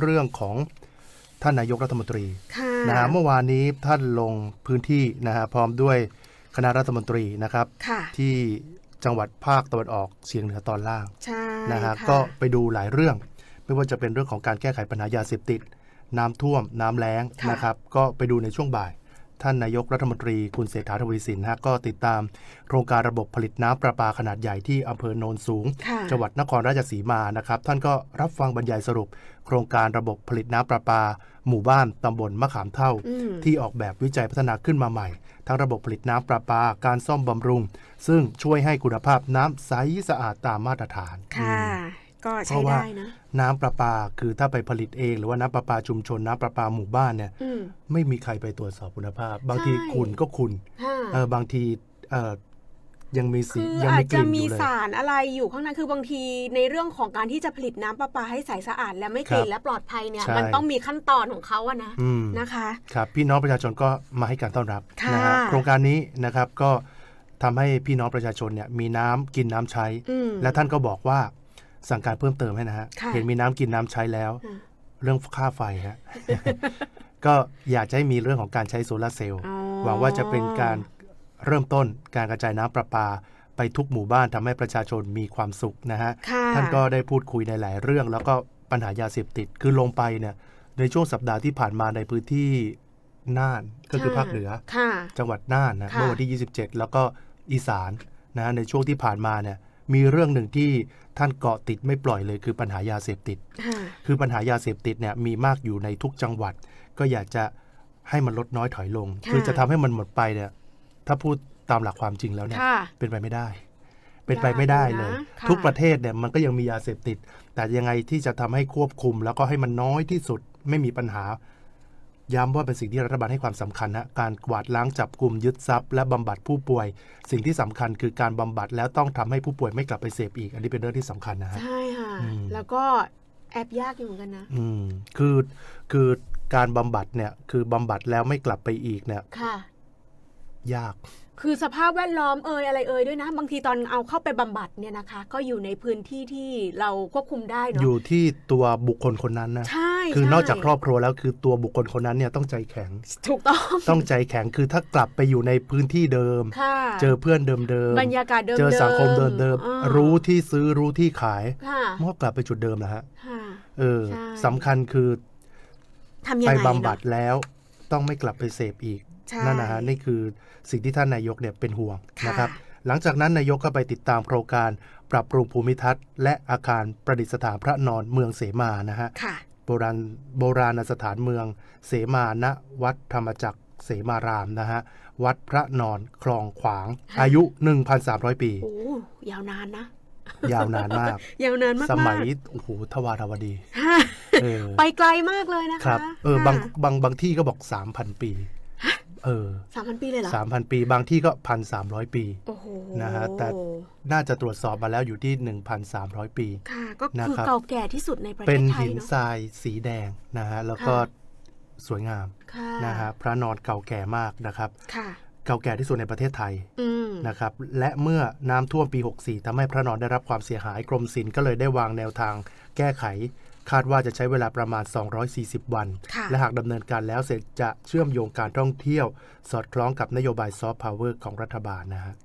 เรื่องของท่านนายกรัฐมนตรีค่ะนะฮะเมื่อวานนี้ท่านลงพื้นที่นะฮะพร้อมด้วยคณะรัฐมนตรีนะครับค่ะที่จังหวัดภาคตะวันออกเฉียงเหนือตอนล่างใช่นะฮะค่ก็ไปดูหลายเรื่อง ไม่ว่าจะเป็นเรื่องของการแก้ไขปัญหายาเสพติด น้ำท่วมน้ำแล้งนะครับ ก็ไปดูในช่วงบ่าย ท่านนายกรัฐมนตรีคุณเศรษฐาทวีสินฮะก็ติดตามโครงการระบบผลิตน้ำประปาขนาดใหญ่ที่อำเภอโนนสูงค่ะจังหวัดนครราชสีมานะครับ ท่านก็รับฟังบรรยายสรุป โครงการระบบผลิตน้ำประปา หมู่บ้านตำบลมะขามเท่าอืมที่ออกแบบวิจัยพัฒนาขึ้นมาใหม่ ทั้งระบบผลิตน้ำประปาการซ่อมบำรุง ซึ่งช่วยให้คุณภาพน้ำใสสะอาดตามมาตรฐานค่ะอืม ก็เพใช้ราะว่าได้นะ น้ำประปาคือถ้าไปผลิตเอง หรือว่าน้ำประปาชุมชนน้ำประปาหมู่บ้านเนี่ย อืม ไม่มีใครไปตรวจสอบคุณภาพ บางทีใช่ ขุนก็ขุนค่ะเออบางทีเออยังมีสีคือยังอามีจกจะลิ่นอมียู่เลย สารอะไรอยู่ข้างในคือบางทีในเรื่องของการที่จะผลิตน้ำประปาให้ใสสะอาดและไม่กลิ่ครันบและปลอดภัยเนี่ย ใช่ มันต้องมีขั้นตอนของเขาอะนะอืม นะคะ ครับพี่น้องประชาชนก็มาให้การต้อนรับค่ะนะฮะโครงการนี้นะครับก็ทำให้พี่น้องประชาชนเนี่ยมีน้ำกินน้ำใช้ อืมและท่านก็บอกว่า สั่งการเพิ่มเติมให้นะฮะค่ะเห็นมีน้ำกินน้ำใช้แล้วอืมเรื่องค่าไฟฮะ ก็อยากจะให้มีเรื่องของการใช้โซลาร์เซลล์อ๋อหวังว่าจะเป็นการเริ่มต้นการกระจายน้ำประปาไปทุกหมู่บ้านทำให้ประชาชนมีความสุขนะฮะค่ะท่านก็ได้พูดคุยในหลายเรื่อง แล้วก็ปัญหายาเสพติดคือลงไปเนี่ยในช่วงสัปดาห์ที่ผ่านมาในพื้นที่น่านก็คือภาคเหนือค่ะจังหวัดน่านนะค่ะเมื่อวันที่ 27 แล้วก็อีสานนะฮะในช่วงที่ผ่านมาเนี่ยมีเรื่องหนึ่งที่ ท่านเกาะติดไม่ปล่อยเลยคือปัญหายาเสพติดค่ะคือปัญหายาเสพติดเนี่ยมีมากอยู่ในทุกจังหวัด ก็อยากจะให้มันลดน้อยถอยลงค่ะคือจะทำให้มันหมดไปเนี่ยถ้าพูดตามหลักความจริงแล้วเนี่ยค่ะเป็นไปไม่ได้ เป็นไปไม่ได้เลยยากนะค่ะทุกประเทศเนี่ยมันก็ยังมียาเสพติด แต่ยังไงที่จะทำให้ควบคุม แล้วก็ให้มันน้อยที่สุดไม่มีปัญหา ย้ำว่าเป็นสิ่งที่รัฐบาลให้ความสำคัญนะการกวาดล้างจับกลุ่มยึดทรัพย์และบำบัดผู้ป่วย สิ่งที่สำคัญคือการบำบัดแล้วต้องทำให้ผู้ป่วยไม่กลับไปเสพอีก อันนี้เป็นเรื่องที่สำคัญนะฮะใช่ค่ะอืมแล้วก็แอบยากอยู่เหมือนกันนะอืมคือคือการบำบัดเนี่ยคือบำบัดแล้วไม่กลับไปอีกเนี่ยค่ะ ยาก คือสภาพแวดล้อมเอ่ยอะไรเอ่ยด้วยนะ บางทีตอนเอาเข้าไปบำบัดเนี่ยนะคะ ก็อยู่ในพื้นที่ที่เราควบคุมได้เนาะอยู่ที่ตัวบุคคลคนนั้นนะใช่คือนอกจากใช่ครอบครัวแล้วคือตัวบุคคลคนนั้นเนี่ยต้องใจแข็ง ถูกต้องต้องใจแข็งคือถ้ากลับไปอยู่ในพื้นที่เดิมค่ะเจอเพื่อนเดิมเดิมบรรยากาศเดิมๆเจอสังคมเดิมเดิมอ่ารู้ที่ซื้อรู้ที่ขายค่ะมันก็กลับไปจุดเดิมแล้วฮะค่ะเออใช่สำคัญคือทำยังไปไงบำบัดเนาะแล้วต้องไม่กลับไปเสพอีกใช่ นั่นนะฮะนี่คือสิ่งที่ท่านนายกเนี่ยเป็นห่วงค่ะนะครับ หลังจากนั้นนายกก็ไปติดตามโครงการปรับปรุงภูมิทัศน์ และอาคารประดิษฐานพระนอนเมืองเสมานะฮะค่ะโบราณโบราณสถานเมืองเสมาณวัดธรรมจักรเสมารามนะฮะวัดพระนอนคลองขวางค่ะอายุ 1,300 ปีโอ้ยาวนานนะ ยาวนานมาก ยาวนานมากๆสมัยโอ้โหทวารวดีค่ะเออไปไกลมากเลยนะคะครับเออบางบางบางที่ก็บอก 3,000 ปี เออสามพันปีเลยเหรอ3,000ปี บางที่ก็1,300ปีโอ้โหนะฮะแต่น่าจะตรวจสอบมาแล้วอยู่ที่ 1,300 ปี ค่ะ ก็นะคือครับเก่าแก่ที่สุดในประเทเป็นศไทยหินเนาะทรายสีแดงนะฮะแล้วก็ค่ะสวยงามค่ะนะฮะพระนอนเก่าแก่มากนะครับค่ะเก่าแก่ที่สุดในประเทศไทยอืมนะครับ และเมื่อน้ำท่วมปี 64ทำให้พระนอนได้รับความเสียหายกรมศิลป์ก็เลยได้วางแนวทางแก้ไข คาดว่าจะใช้เวลาประมาณ 240 วันค่ะและหากดำเนินการแล้วเสร็จจะเชื่อมโยงการท่องเที่ยว สอดคล้องกับนโยบายซอฟต์พาวเวอร์ของรัฐบาลนะฮะ